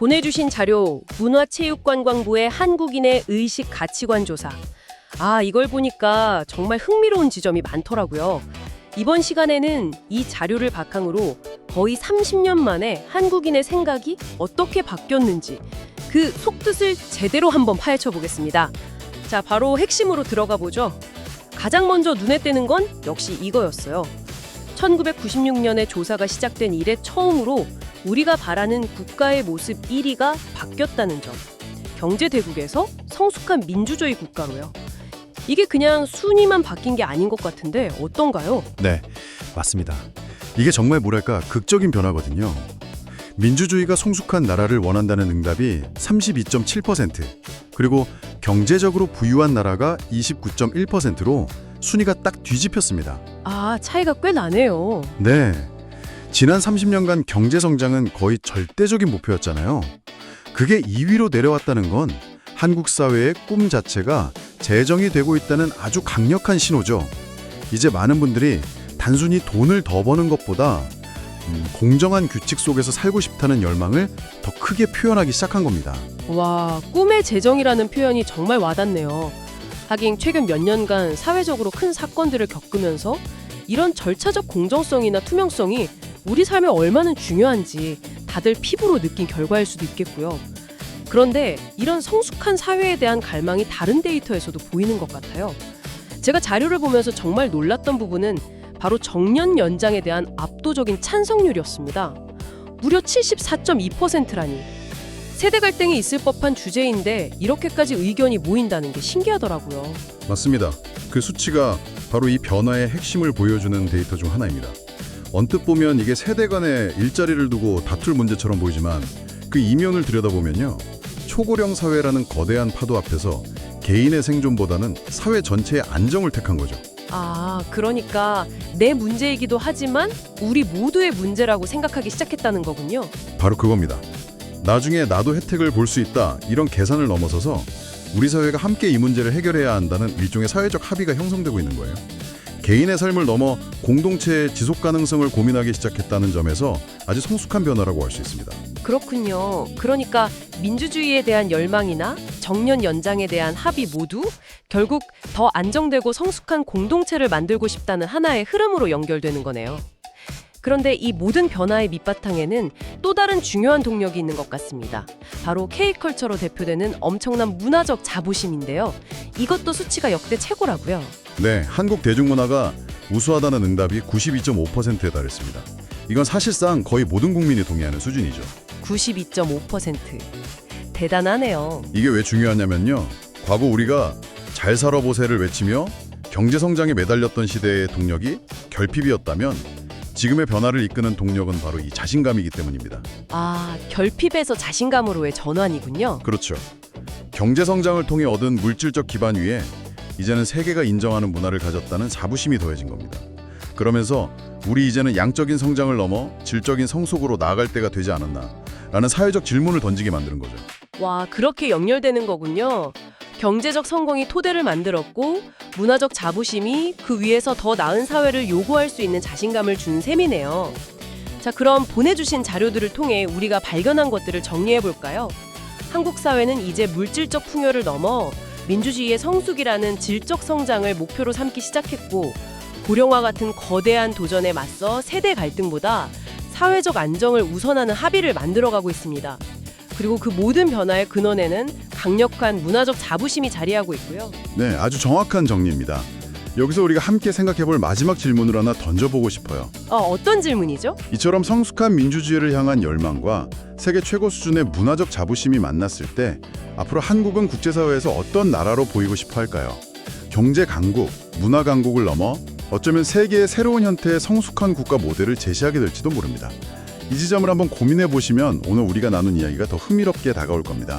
보내주신 자료 문화체육관광부의 한국인의 의식 가치관 조사. 아 이걸 보니까 정말 흥미로운 지점이 많더라고요. 이번 시간에는 이 자료를 바탕으로 거의 30년 만에 한국인의 생각이 어떻게 바뀌었는지 그 속뜻을 제대로 한번 파헤쳐 보겠습니다. 자 바로 핵심으로 들어가 보죠. 가장 먼저 눈에 띄는 건 역시 이거였어요. 1996년에 조사가 시작된 이래 처음으로 우리가 바라는 국가의 모습 1위가 바뀌었다는 점. 경제 대국에서 성숙한 민주주의 국가로요. 이게 그냥 순위만 바뀐 게 아닌 것 같은데 어떤가요? 네, 맞습니다. 이게 정말 뭐랄까 극적인 변화거든요. 민주주의가 성숙한 나라를 원한다는 응답이 32.7%, 그리고 경제적으로 부유한 나라가 29.1%로 순위가 딱 뒤집혔습니다. 아, 차이가 꽤 나네요. 네. 지난 30년간 경제 성장은 거의 절대적인 목표였잖아요. 그게 2위로 내려왔다는 건 한국 사회의 꿈 자체가 재정이 되고 있다는 아주 강력한 신호죠. 이제 많은 분들이 단순히 돈을 더 버는 것보다 음, 공정한 규칙 속에서 살고 싶다는 열망을 더 크게 표현하기 시작한 겁니다. 와, 꿈의 재정이라는 표현이 정말 와닿네요. 하긴 최근 몇 년간 사회적으로 큰 사건들을 겪으면서 이런 절차적 공정성이나 투명성이 우리 삶에 얼마나 중요한지 다들 피부로 느낀 결과일 수도 있겠고요. 그런데 이런 성숙한 사회에 대한 갈망이 다른 데이터에서도 보이는 것 같아요. 제가 자료를 보면서 정말 놀랐던 부분은 바로 정년 연장에 대한 압도적인 찬성률이었습니다. 무려 74.2%라니. 세대 갈등이 있을 법한 주제인데 이렇게까지 의견이 모인다는 게 신기하더라고요. 맞습니다. 그 수치가 바로 이 변화의 핵심을 보여주는 데이터 중 하나입니다. 언뜻 보면 이게 세대 간의 일자리를 두고 다툴 문제처럼 보이지만 그 이면을 들여다보면요. 초고령 사회라는 거대한 파도 앞에서 개인의 생존보다는 사회 전체의 안정을 택한 거죠. 아, 그러니까 내 문제이기도 하지만 우리 모두의 문제라고 생각하기 시작했다는 거군요. 바로 그겁니다. 나중에 나도 혜택을 볼 수 있다 이런 계산을 넘어서서 우리 사회가 함께 이 문제를 해결해야 한다는 일종의 사회적 합의가 형성되고 있는 거예요. 개인의 삶을 넘어 공동체의 지속 가능성을 고민하기 시작했다는 점에서 아주 성숙한 변화라고 할 수 있습니다. 그렇군요. 그러니까 민주주의에 대한 열망이나 정년 연장에 대한 합의 모두 결국 더 안정되고 성숙한 공동체를 만들고 싶다는 하나의 흐름으로 연결되는 거네요. 그런데 이 모든 변화의 밑바탕에는 또 다른 중요한 동력이 있는 것 같습니다. 바로 K컬처로 대표되는 엄청난 문화적 자부심인데요. 이것도 수치가 역대 최고라고요. 네, 한국 대중문화가 우수하다는 응답이 92.5%에 달했습니다. 이건 사실상 거의 모든 국민이 동의하는 수준이죠. 92.5%. 대단하네요. 이게 왜 중요하냐면요. 과거 우리가 잘 살아보세를 외치며 경제 성장에 매달렸던 시대의 동력이 결핍이었다면 지금의 변화를 이끄는 동력은 바로 이 자신감이기 때문입니다. 아, 결핍에서 자신감으로의 전환이군요. 그렇죠. 경제 성장을 통해 얻은 물질적 기반 위에 이제는 세계가 인정하는 문화를 가졌다는 자부심이 더해진 겁니다. 그러면서 우리 이제는 양적인 성장을 넘어 질적인 성숙으로 나아갈 때가 되지 않았나 라는 사회적 질문을 던지게 만드는 거죠. 와, 그렇게 연결되는 거군요. 경제적 성공이 토대를 만들었고 문화적 자부심이 그 위에서 더 나은 사회를 요구할 수 있는 자신감을 준 셈이네요. 자, 그럼 보내주신 자료들을 통해 우리가 발견한 것들을 정리해 볼까요? 한국 사회는 이제 물질적 풍요를 넘어 민주주의의 성숙이라는 질적 성장을 목표로 삼기 시작했고 고령화 같은 거대한 도전에 맞서 세대 갈등보다 사회적 안정을 우선하는 합의를 만들어가고 있습니다. 그리고 그 모든 변화의 근원에는 강력한 문화적 자부심이 자리하고 있고요. 네, 아주 정확한 정리입니다. 여기서 우리가 함께 생각해 볼 마지막 질문을 하나 던져보고 싶어요. 어, 어떤 질문이죠? 이처럼 성숙한 민주주의를 향한 열망과 세계 최고 수준의 문화적 자부심이 만났을 때 앞으로 한국은 국제사회에서 어떤 나라로 보이고 싶어 할까요? 경제 강국, 문화 강국을 넘어 어쩌면 세계의 새로운 형태의 성숙한 국가 모델을 제시하게 될지도 모릅니다. 이 지점을 한번 고민해 보시면 오늘 우리가 나눈 이야기가 더 흥미롭게 다가올 겁니다.